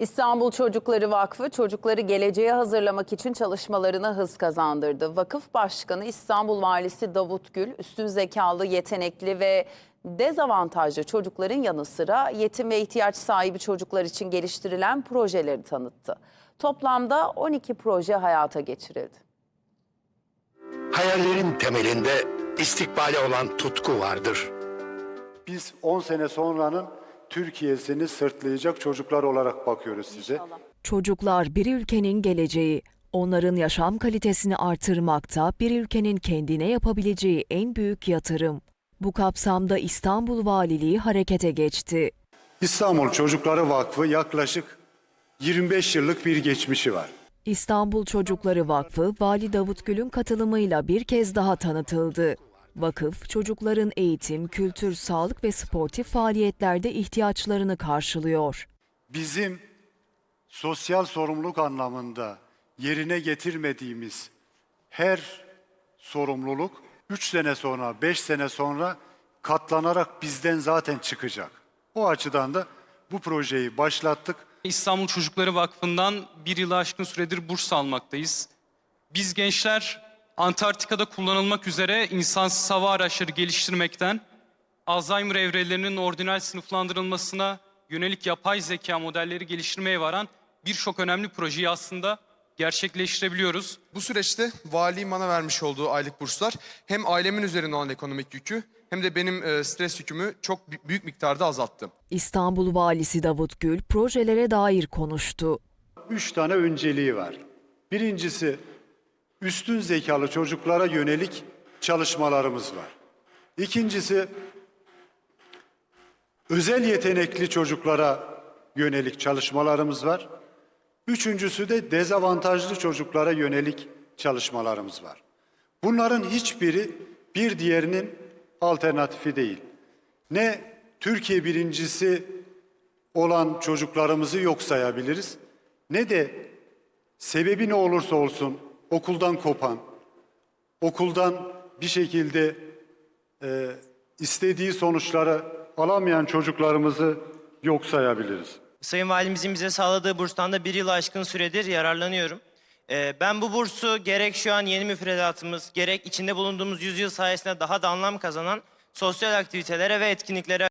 İstanbul Çocukları Vakfı çocukları geleceğe hazırlamak için çalışmalarına hız kazandırdı. Vakıf Başkanı İstanbul Valisi Davut Gül üstün zekalı, yetenekli ve dezavantajlı çocukların yanı sıra yetim ve ihtiyaç sahibi çocuklar için geliştirilen projeleri tanıttı. Toplamda 12 proje hayata geçirildi. Hayallerin temelinde istikbale olan tutku vardır. Biz 10 sene sonranın Türkiye'sini sırtlayacak çocuklar olarak bakıyoruz size. Çocuklar bir ülkenin geleceği. Onların yaşam kalitesini artırmakta bir ülkenin kendine yapabileceği en büyük yatırım. Bu kapsamda İstanbul Valiliği harekete geçti. İstanbul Çocukları Vakfı yaklaşık 25 yıllık bir geçmişi var. İstanbul Çocukları Vakfı, Vali Davut Gül'ün katılımıyla bir kez daha tanıtıldı. Vakıf, çocukların eğitim, kültür, sağlık ve sportif faaliyetlerde ihtiyaçlarını karşılıyor. Bizim sosyal sorumluluk anlamında yerine getirmediğimiz her sorumluluk 3 sene sonra, 5 sene sonra katlanarak bizden zaten çıkacak. O açıdan da bu projeyi başlattık. İstanbul Çocukları Vakfı'ndan bir yılı aşkın süredir burs almaktayız. Biz gençler Antarktika'da kullanılmak üzere insansız hava araçları geliştirmekten, Alzheimer evrelerinin ordinal sınıflandırılmasına yönelik yapay zeka modelleri geliştirmeye varan birçok önemli projeyi aslında gerçekleştirebiliyoruz. Bu süreçte valiliğin bana vermiş olduğu aylık burslar hem ailemin üzerinde olan ekonomik yükü hem de benim e, stres yükümü çok bü- büyük miktarda azalttı. İstanbul Valisi Davut Gül projelere dair konuştu. Üç tane önceliği var. Birincisi üstün zekalı çocuklara yönelik çalışmalarımız var. İkincisi özel yetenekli çocuklara yönelik çalışmalarımız var. Üçüncüsü de dezavantajlı çocuklara yönelik çalışmalarımız var. Bunların hiçbiri bir diğerinin alternatifi değil. Ne Türkiye birincisi olan çocuklarımızı yok sayabiliriz. Ne de sebebi ne olursa olsun okuldan kopan, okuldan bir şekilde e, istediği sonuçları alamayan çocuklarımızı yok sayabiliriz. Sayın Valimizin bize sağladığı burstan da bir yıl aşkın süredir yararlanıyorum. Ee, ben bu bursu gerek şu an yeni müfredatımız, gerek içinde bulunduğumuz yüzyıl sayesinde daha da anlam kazanan sosyal aktivitelere ve etkinliklere